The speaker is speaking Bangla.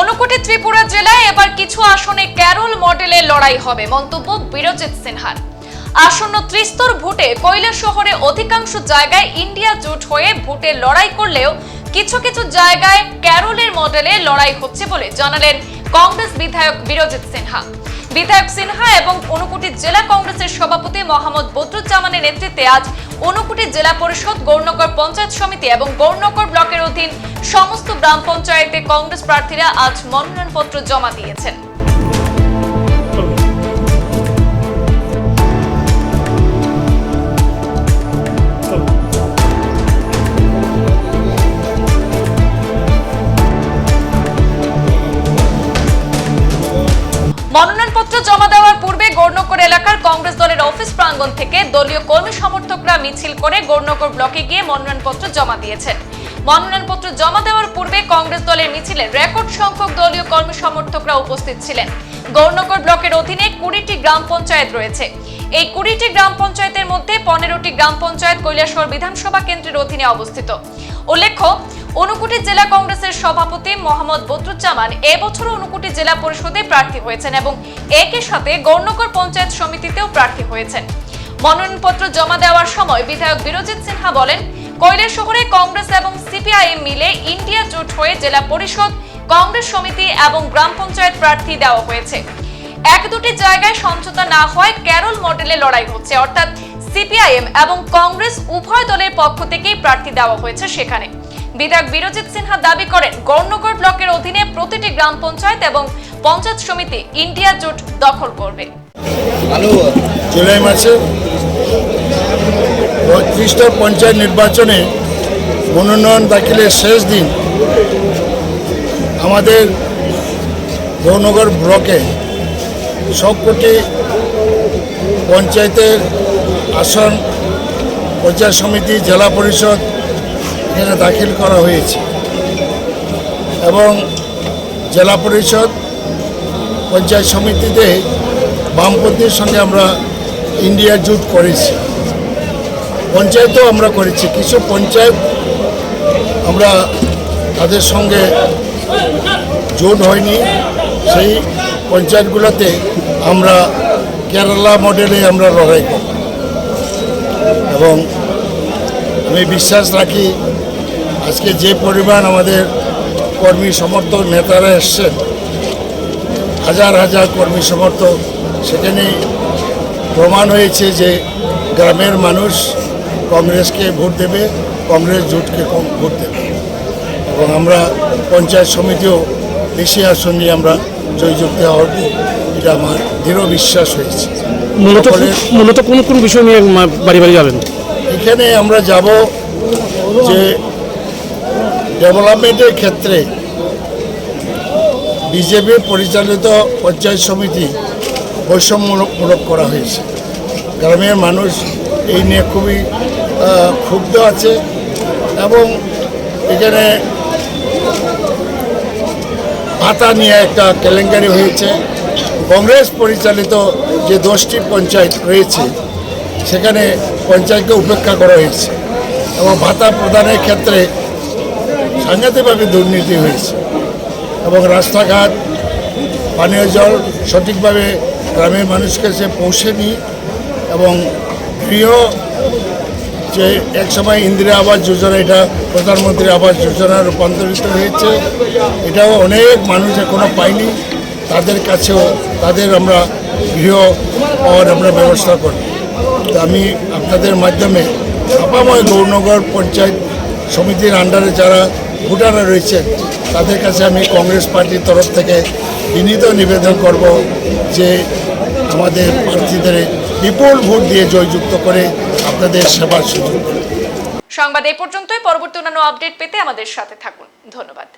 ঊনকোটি ত্রিপুরা জেলায় এবার কিছু আসনে ক্যারল মডেলে লড়াই হবে, মন্তব্য বিরজিৎ সিনহার। আসন্ন ত্রিস্তর ভোটে কৈলা শহরে অধিকাংশ জায়গায় ইন্ডিয়া জোট হয়ে ভোটে লড়াই করলেও কিছু কিছু জায়গায় ক্যারলের মডেলে লড়াই হচ্ছে বলে জানালেন কংগ্রেস বিধায়ক বিরজিৎ সিনহা। বিধায়ক সিনহা এবং অনুকুটি জেলা কংগ্রেসের সভাপতি মোহাম্মদ বদরুজ্জামানের নেতৃত্বে আজ অনুকুটি জেলা পরিষদ, গৌরনগর পঞ্চায়েত সমিতি এবং গৌরনগর ব্লকের অধীন সমস্ত গ্রাম পঞ্চায়েতে কংগ্রেস প্রার্থীরা আজ মনোনয়নপত্র জমা দিয়েছেন। মনোনয়নপত্র জমা দেওয়ার পূর্বে গৌরনগর এলাকার কংগ্রেস দলের অফিস প্রাঙ্গণ থেকে দলীয় কর্মী সমর্থকরা মিছিল করে গৌরনগর ব্লকে গিয়ে মনোনয়নপত্র জমা দিয়েছেন। মনোনয়নপত্র জমা দেওয়ার পূর্বে কংগ্রেস দলের মিছিলে রেকর্ড সংখ্যক দলীয় কর্মী সমর্থকরা উপস্থিত ছিলেন। গৌরনগর ব্লকের অধীনে কুড়িটি গ্রাম পঞ্চায়েত রয়েছে। এই কুড়িটি গ্রাম পঞ্চায়েতের মধ্যে পনেরোটি গ্রাম পঞ্চায়েত কৈলাসহর বিধানসভা কেন্দ্রের অধীনে অবস্থিত। উল্লেখ্য ঊনকোটি জেলা কংগ্রেসের সভাপতি মোহাম্মদ বদরুজ্জামান এবছর ঊনকোটি জেলা পরিষদে প্রার্থী হয়েছেন এবং একই সাথে গৌরনগর পঞ্চায়েত সমিতিতেও প্রার্থী হয়েছেন। মনোনয়নপত্র জমা দেওয়ার সময় বিধায়ক বিরজিৎ সিনহা বলেন, কৈলাস শহরে কংগ্রেস এবং সিপিআইএম মিলে ইন্ডিয়া জোট হয়ে জেলা পরিষদ, কংগ্রেস সমিতি এবং গ্রাম পঞ্চায়েত প্রার্থী দেওয়া হয়েছে। এক দুটি জায়গায় সমঝোতা না হয় ক্যারল মডেলে লড়াই হচ্ছে। অর্থাৎ সিপিআইএম এবং কংগ্রেস উভয় দলের পক্ষ থেকেই প্রার্থী দেওয়া হয়েছে সেখানে। বিধায়ক বিরজিৎ সিনহা দাবি করেন, গৌরনগর ব্লকের অধীনে প্রতিটি গ্রাম পঞ্চায়েত এবং পঞ্চায়েত সমিতি ইন্ডিয়া জোট দখল করবে। জুলাই মাসে পঁয়ত্রিশটা পঞ্চায়েত নির্বাচনে মনোনয়ন দাখিলের শেষ দিন আমাদের গৌনগর ব্লকে সবকটি পঞ্চায়েতের আসন, পঞ্চায়েত সমিতি, জেলা পরিষদ এখানে দাখিল করা হয়েছে। এবং জেলা পরিষদ, পঞ্চায়েত সমিতিতে বামপন্থীর সঙ্গে আমরা ইন্ডিয়া জুট করেছি। পঞ্চায়েতও আমরা করেছি। কিছু পঞ্চায়েত আমরা তাদের সঙ্গে জোট হয়নি। সেই পঞ্চায়েতগুলোতে আমরা কেরালা মডেলে আমরা লড়াই করব। এবং আমি বিশ্বাস রাখি আজকে যে পরিমাণ আমাদের কর্মী সমর্থক নেতারা এসছেন হাজার হাজার কর্মী সমর্থক সেখানে প্রমাণ হয়েছে যে গ্রামের মানুষ কংগ্রেসকে ভোট দেবে কংগ্রেস জোটকে ভোট দেবে। এবং আমরা পঞ্চায়েত সমিতিও বেশি আসন নিয়ে আমরা জয়যুক্ত হব এটা আমার দৃঢ় বিশ্বাস হয়েছে। মূলত মূলত কোন কোন বিষয় নিয়ে বাড়ি বাড়ি যাবেন? এখানে আমরা যাব যে ডেভেলপমেন্টের ক্ষেত্রে বিজেপি পরিচালিত পঞ্চায়েত সমিতি বৈষম্যমূলক করা হয়েছে। গ্রামের মানুষ এই নিয়ে খুবই ক্ষুব্ধ আছে এবং এখানে ভাতা নিয়ে একটা কেলেঙ্কারি হয়েছে। কংগ্রেস পরিচালিত যে দশটি পঞ্চায়েত রয়েছে, সেখানে পঞ্চায়েতকে উপেক্ষা করা হয়েছে এবং ভাতা প্রদানের ক্ষেত্রে সাংঘাতিকভাবে দুর্নীতি হয়েছে এবং রাস্তাঘাট, পানীয় জল সঠিকভাবে গ্রামের মানুষকে সে পৌঁছেনি এবং গৃহ যে একসময় ইন্দিরা আবাস যোজনা, এটা প্রধানমন্ত্রী আবাস যোজনা রূপান্তরিত হয়েছে। এটাও অনেক মানুষ এখনও পায়নি। তাদের কাছেও, তাদের আমরা গৃহ পাওয়ার আমরা ব্যবস্থা করি। তো আমি আপনাদের মাধ্যমে আপাময় গৌরনগর পঞ্চায়েত সমিতির আন্ডারে যারা ভোটাররা রয়েছেন তাদের কাছে আমি কংগ্রেস পার্টির তরফ থেকে বিনীত নিবেদন করব যে আমাদের প্রার্থীদের বিপুল ভোট দিয়ে জয়যুক্ত করে আপনাদের সেবার সুযোগ। সংবাদ এই পর্যন্তই, পরবর্তী অন্যান্য আপডেট পেতে আমাদের সাথে থাকুন। ধন্যবাদ।